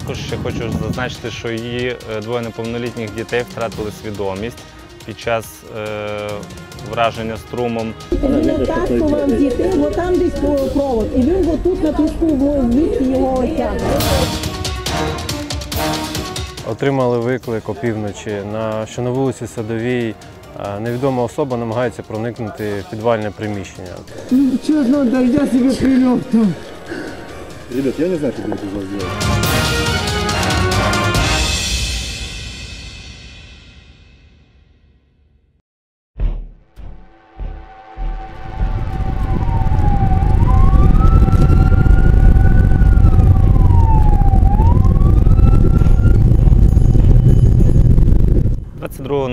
Також ще хочу зазначити, що її е, двоє неповнолітніх дітей втратили свідомість під час е, враження струмом. Він отаскував дітей, бо там десь провод. І він отут на піску в його отяг. Отримали виклик опівночі, на, що на вулиці Садовій е, невідома особа намагається проникнути в підвальне приміщення. Честно, да я себе прилег там. Ребят, я не знаю, что будет из вас делать. –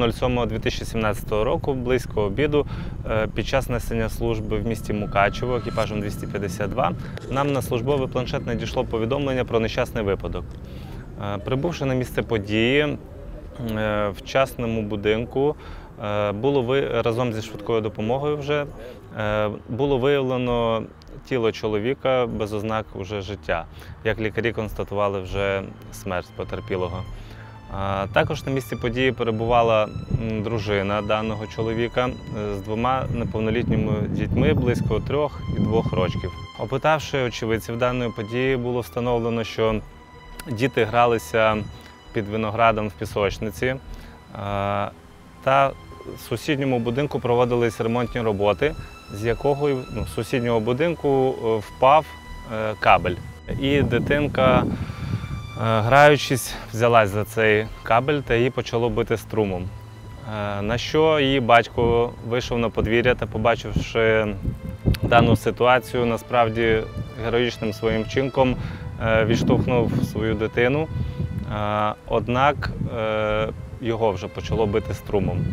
22.07.2017 року, близько обіду, е, під час несення служби в місті Мукачево екіпажем 252 нам на службовий планшет надійшло повідомлення про нещасний випадок. Е, Прибувши на місце події, е, в частному будинку було ви разом зі швидкою допомогою вже було виявлено тіло чоловіка без ознак вже життя. Як лікарі констатували вже смерть потерпілого. Також на місці події перебувала дружина даного чоловіка е, з двома неповнолітніми дітьми близько трьох і двох років. Опитавши очевидців даної події, було встановлено, що діти гралися під виноградом в пісочниці, та в сусідньому будинку проводились ремонтні роботи, з якого ну, з сусіднього будинку е, впав е, кабель. І дитинка Е, Граючись, взялась за цей кабель та її почало бити струмом. Е, На що її батько вийшов на подвір'я та, побачивши дану ситуацію, насправді героїчним своїм вчинком е, відштовхнув свою дитину. Е, Однак е, його вже почало бити струмом.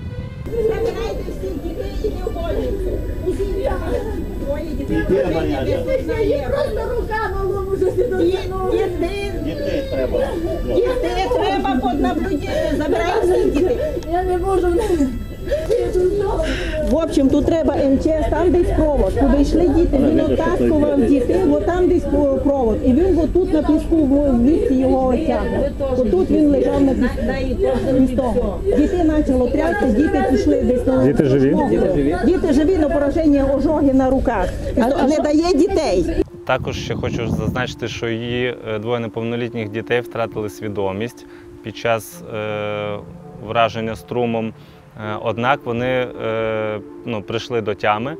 Забирайте всіх дітей і не уволюйте. Усі Двоє дітей. Просто руками Дітей. Дітей треба. Дітей треба під наблюдення. Всіх дітей. Я не можу. В общем, тут треба МЧС, там десь провод. Куди йшли діти, він отаскував дітей, бо там десь провод. І він отут на піску в місці його отягнув. Отут він лежав на піску. Дітей почало трясти, діти пішли десь на Діти живі? Діти живі, але пораження ожоги на руках. Не дає дітей. Також ще хочу зазначити, що її е, двоє неповнолітніх дітей втратили свідомість під час е, враження струмом. Е, Однак вони е, ну, прийшли до тями,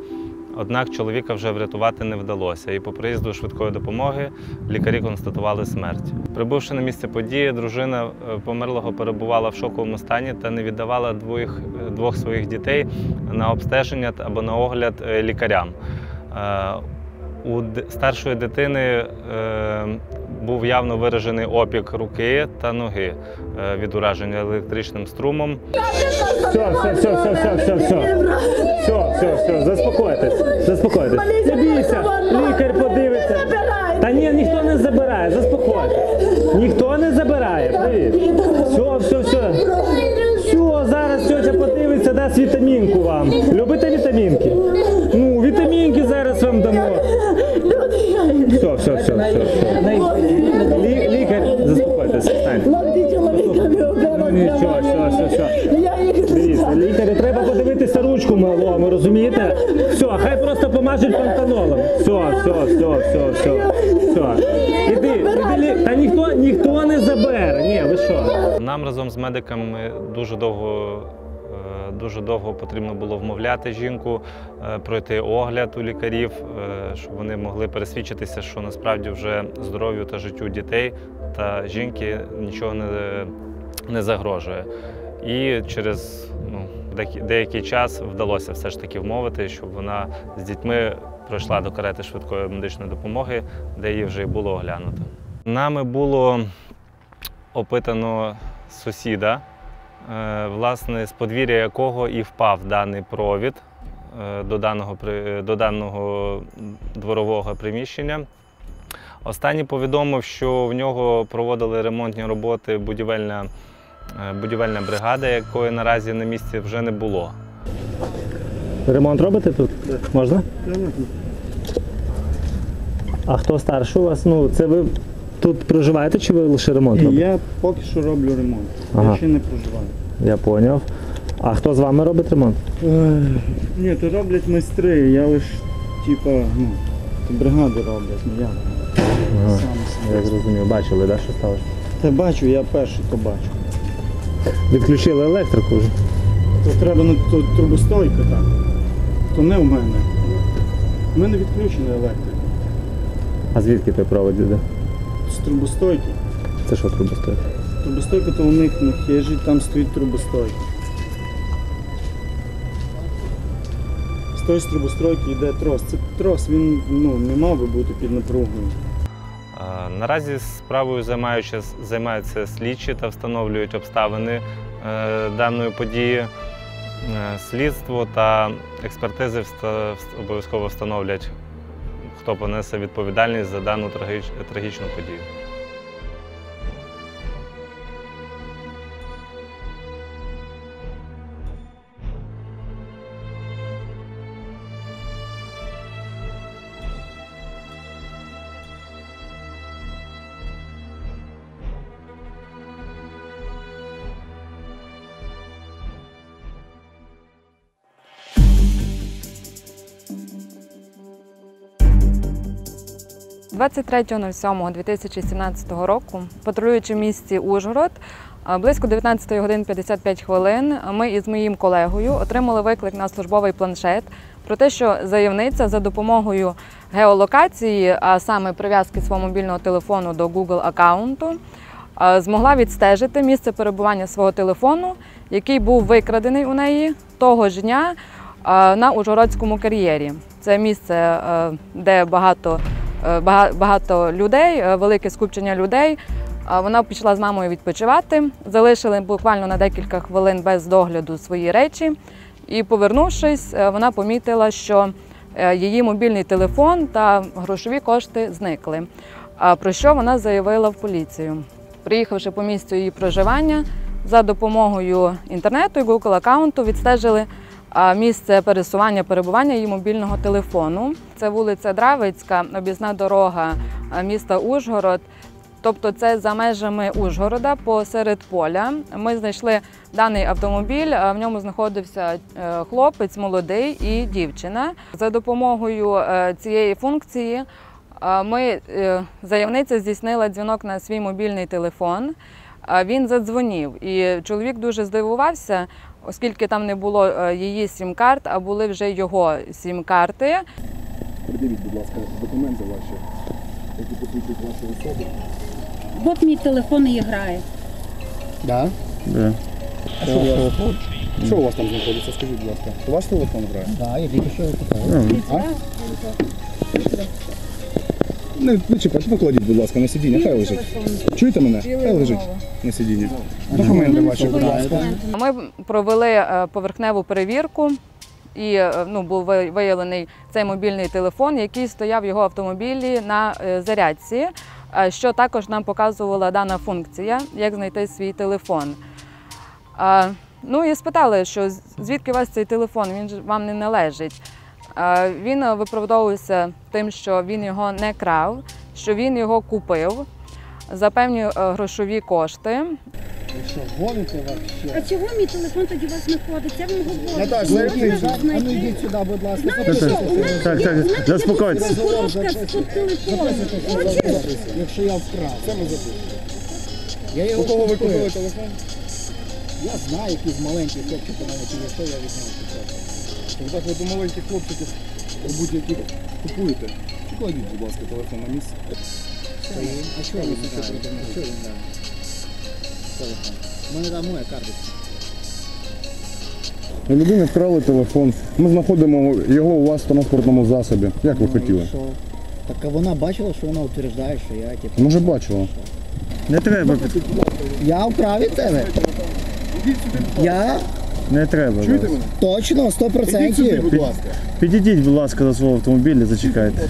однак чоловіка вже врятувати не вдалося. І по приїзду швидкої допомоги лікарі констатували смерть. Прибувши на місце події, дружина померлого перебувала в шоковому стані та не віддавала двох, двох своїх дітей на обстеження або на огляд лікарям. У старшої дитини е, був явно виражений опік руки та ноги е, від ураження електричним струмом. Все, все, все, все, все, все, все. Все, все, все, заспокойтесь, заспокойтесь. Не бійся, лікар подивиться. Та ні, ніхто не забирає, заспокойтесь. Ніхто не забирає. Все, все, все. Все, зараз тетя подивиться, дасть вітамінку вам. Любите вітамінки? Ну, вітамінки зараз вам дамо. Все, все, все, все, все. Лі- лікар, заспокойтесь, встаньте. Ну нічого, все, все, все. Дивіться, лікарю треба подивитися ручку малому, розумієте? Все, хай просто помажуть. Все, все, все, все, все. Все. Іди, іди, та ніхто, ніхто не забере. Ні, ви що? Нам разом з медиками дуже довго. е, Дуже довго потрібно було вмовляти жінку, е, пройти огляд у лікарів, е, щоб вони могли пересвідчитися, що насправді вже здоров'ю та життю дітей та жінки нічого не, не загрожує. І через ну, деякий- час вдалося все ж таки вмовити, щоб вона з дітьми пройшла до карети швидкої медичної допомоги, де її вже було оглянуто. Нами було опитано сусіда, е, власне, з подвір'я якого і впав даний провід е, до даного, до даного дворового приміщення. Останній повідомив, що в нього проводили ремонтні роботи будівельна, будівельна бригада, якої наразі на місці вже не було. Ремонт робите тут? Можна? А хто старший у вас? Ну, це ви тут проживаєте чи ви лише ремонт робите? я поки що роблю ремонт. Ага. Я ще не проживаю. Я поняв. А хто з вами робить ремонт? Ні, то роблять майстри, я лиш, типа, ну, то бригади роблять, не я. Ага. Сам Я зрозумів, бачили, да, що сталося? Та бачу, я перший то бачу. Відключили електрику вже. То треба на то трубостойка так. То не в мене. У мене відключена електрика. А звідки той провод іде? З трубостойки. Це що труба стоїть? Трубостойка то у них на хижі, там стоїть трубостойка. З тої з трубостройки йде трос. Це трос, він ну, не мав би бути під напругою. Наразі справою займаються, слідчі та встановлюють обставини е, даної події. Е, Слідство та експертизи обов'язково встановлять, хто понесе відповідальність за дану трагіч- трагічну подію. – 23.07.2017 року, патрулюючи в місті Ужгород, близько 19 годин 55 хвилин, ми із моїм колегою отримали виклик на службовий планшет про те, що заявниця за допомогою геолокації, а саме прив'язки свого мобільного телефону до Google аккаунту, змогла відстежити місце перебування свого телефону, який був викрадений у неї того ж дня на Ужгородському кар'єрі. Це місце, де багато бага- багато людей, е, велике скупчення людей. Вона пішла з мамою відпочивати, залишили буквально на декілька хвилин без догляду свої речі. І, повернувшись, е, вона помітила, що е, її мобільний телефон та грошові кошти зникли. Про що вона заявила в поліцію? Приїхавши по місцю її проживання, за допомогою інтернету і Google аккаунту відстежили місце пересування перебування її мобільного телефону. Це вулиця Дравицька, об'їзна дорога міста Ужгород. Тобто це за межами Ужгорода посеред поля. Ми знайшли даний автомобіль. В ньому знаходився е, хлопець молодий і дівчина. За допомогою е, цієї функції е, ми е, заявниця здійснила дзвінок на свій мобільний телефон. А Він задзвонів, і чоловік дуже здивувався, оскільки там не було е, її сім-карт, а були вже його сім-карти. Придивіть, будь ласка, документи ваші, які посвідчують вашу особу. От мій телефон і грає. Да? Да. А що, у вас, що у вас там знаходиться? Скажіть, будь ласка. Ваш телефон грає? Да, я тільки що. А? Не, не чіпайте, покладіть, будь ласка, на сидіння, хай лежить. Чуєте мене? Хай лежить на сидінні. Документи ваші, будь ласка. Ми провели е, поверхневу перевірку. І е, ну, був виявлений цей мобільний телефон, який стояв в його автомобілі на е, зарядці, що також нам показувала дана функція, як знайти свій телефон. Ну і спитали, що звідки у вас цей телефон, він ж вам не належить. Він е, виправдовувався тим, що він його не крав, що він його купив за певні е, грошові кошти. Ви що, гоните вообще? А чого мій телефон тоді у вас знаходиться? Я вам говорю. Зайди. А ну йдіть сюди, будь ласка. Знаєте що, у мене Так, є- так, у мене є заспокойтесь. тут коробка з-під телефону. Хочеш? Якщо я вкрав. Це ми записуємо. Я його У кого ви купив. купили телефон? Я знаю, якісь маленькі хлопчики мене чи що я від нього купив. Так так ви до маленьких хлопчиків будь-яких купуєте. Покладіть, будь ласка, телефон на місце. А що він дає? А що він дає? Телефон. У мене там моя карточка. У людини вкрали телефон. Ми знаходимо його у вас в транспортному засобі. Як ви хотіли? Що? Так а вона бачила, що вона утверждає, що я типу. Може бачила. Не треба, Я вкрав від тебе. Я не треба. Чуєте мене? точно, Ідіть сюди, 100%. будь ласка. Підійдіть, будь ласка, до свого автомобіля, зачекайте.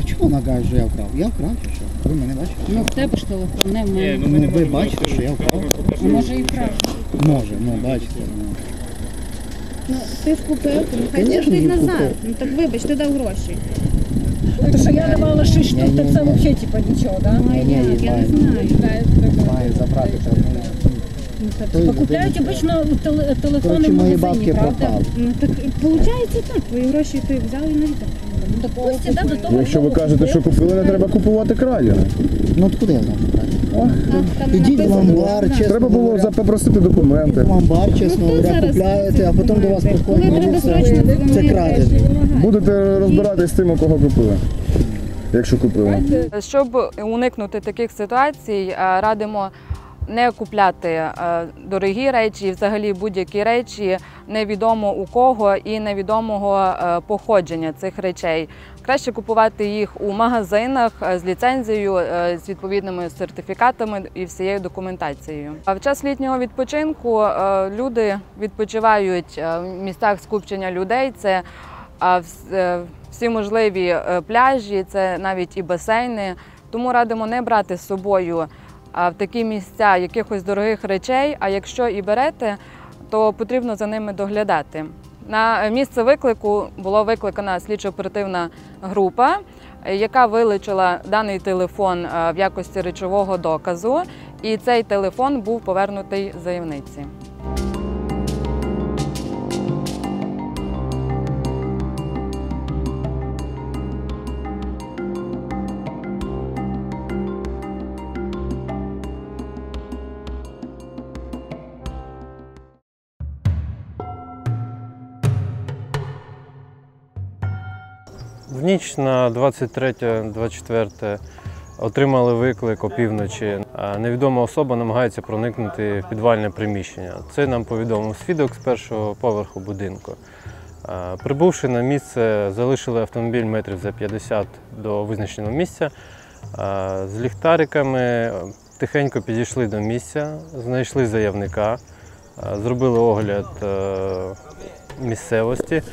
А чого вона каже, що я вкрав? Я вкрав чи що? Ви мене бачите? Ну, в тебе ж телефон, не в мене. Ну ви бачите, що я вкрав? А може і вкрав. Може, ну бачите. ну. Ну, ти ж купив, то нехай Конечно, платить не назад. купив. Ну так вибач, ти дав гроші. То, що я давала 6 штук, то це взагалі типа нічого, да? Ні, ні, я її не має- знаю. Має забрати. Типа купляють обично теле- телефони Коротше, в мої магазині, бабки правда? пропали. Ну так виходить так, твої гроші ти взяли і на вітер. Ну так іде до того. Якщо ви кажете, що купили, не треба купувати крадене. Ну откуда я знаю? Ідіть в амбар, чесно. Треба було говоря. за- попросити документи. В амбар, чесно Ну, говоря, купляєте, а потім до вас Коли приходять. треба ну, срочно Це, це дзвонити, крадене. Будете розбиратись з тим, у кого купили. Якщо купили. Щоб уникнути таких ситуацій, е, радимо не купляти е, дорогі речі, взагалі будь-які речі невідомо у кого і невідомого е, походження цих речей. Краще купувати їх у магазинах е, з ліцензією, з відповідними сертифікатами і всією документацією. В час літнього відпочинку люди відпочивають в місцях скупчення людей. Це всі можливі пляжі, це навіть і басейни. Тому радимо не брати з собою в такі місця якихось дорогих речей. А якщо і берете, то потрібно за ними доглядати. На місце виклику була викликана слідчо-оперативна група, яка вилучила даний телефон в якості речового доказу, і цей телефон був повернутий заявниці. Ніч на 23-24 отримали виклик опівночі. Невідома особа намагається проникнути в підвальне приміщення. Це нам повідомив свідок з першого поверху будинку. Прибувши на місце, залишили автомобіль метрів за 50 до визначеного місця. З ліхтариками тихенько підійшли до місця, знайшли заявника, зробили огляд місцевості.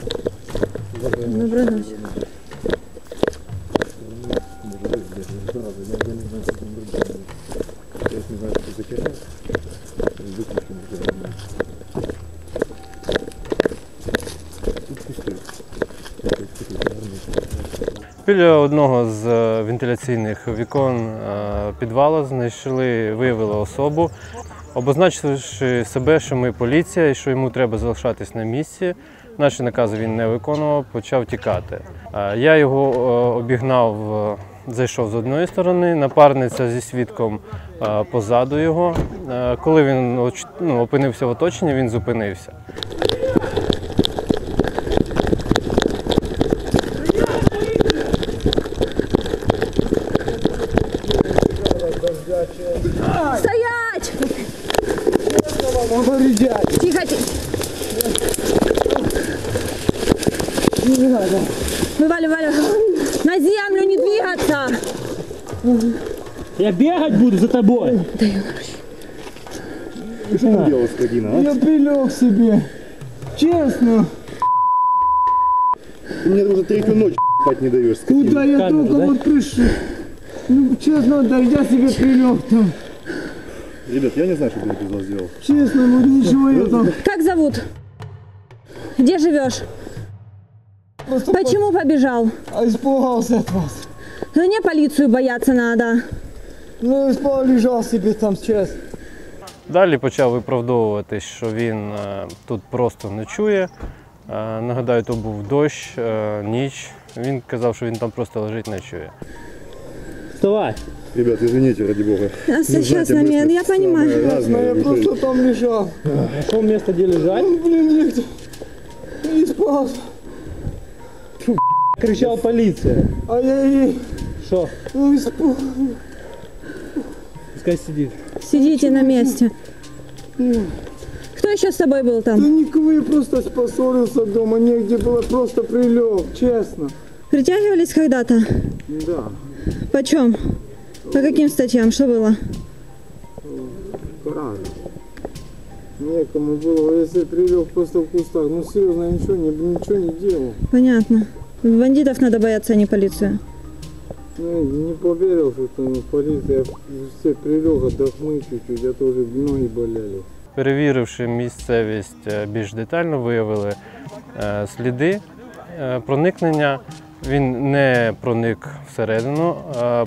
Біля одного з е, вентиляційних вікон е, підвалу знайшли, виявили особу, обозначивши себе, що ми поліція і що йому треба залишатись на місці. Наші накази він не виконував, почав тікати. Е, Я його обігнав, зайшов з одної сторони, напарниця зі свідком позаду його. Коли він ну, опинився в оточенні, він зупинився. Я бегать буду за тобой. Що там робив скотина, а? Я прилег себе. Честно. Ти мені вже третю ночь спать не даєш, скотина. Куда я камеру, только да? вот пришел. Ну, честно, да я себе прилег там. Ребят, я не знаю, що я без вас зробив. Честно, вот ничего я там. Как зовут? Где живешь? Просто Почему побежал? по- испугался от вас. Ну не полицию бояться надо. Ну, и спал, лежал себе там, честно. Далі почав виправдовуватись, що він е, тут просто ночує. Е, Нагадаю, то був дощ, е, ніч. Він казав, що він там просто лежить, ночує. Вставай. Ребят, извините, ради бога. Сейчас на я понимаю. Честно, я просто там лежал. Нашел место, где лежать. Ну, блин, я где- не спал. Кричал полиция. А я и Что? ну, испуг... Пускай сидит. Сидите на месте. Кто еще с тобой был Да там? никого, я просто поссорился дома, негде было, просто прилег, честно. Притягивались когда-то? Да. Почем? По каким статьям? Что было? Правильно. Некому было, если прилег просто в кустах. Ну серьезно, я ничего не, ничего не делал. Понятно. Бандитов надо бояться, а не полицию. Ну, не поверил, что полиция, все прилег отдохнуть чуть-чуть, а то уже ноги болели. Перевіривши місцевість е, більш детально, виявили е, сліди е, проникнення Він не проник всередину,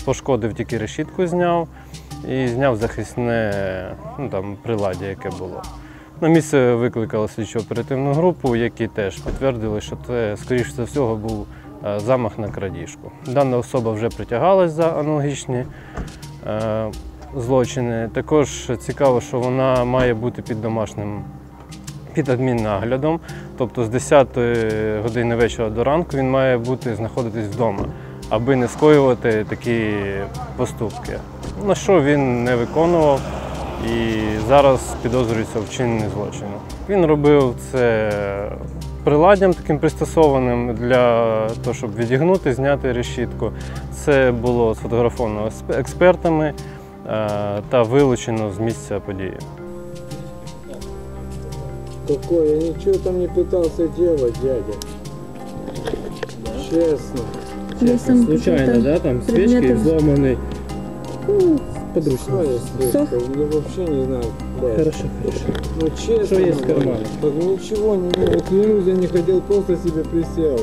пошкодив тільки решітку, зняв і зняв захисне ну, там, приладдя, яке було. На місце викликали слідчо оперативну групу, які теж підтвердили, що це, скоріш за всього, був замах на крадіжку. Дана особа вже притягалась за аналогічні е, злочини. Також цікаво, що вона має бути під домашнім під адміннаглядом. Тобто з 10 години вечора до ранку він має бути знаходитись вдома, аби не скоювати такі поступки. На що він не виконував і зараз підозрюється в вчиненні злочину. Він робив це приладдям таким пристосованим для того, щоб відігнути, зняти решітку. Це було сфотографовано експ- експертами е, та вилучено з місця події. Какой? Я ничего там не пытался делать, дядя. Честно. Честно, Случайно, да, там свечки предметы- взломаны. Что Все? Я вообще не знаю. Да. Хорошо, хорошо. Ну честно. Что есть в кармане? Так ничего не было. Клянусь, я не хотел, просто себе присел.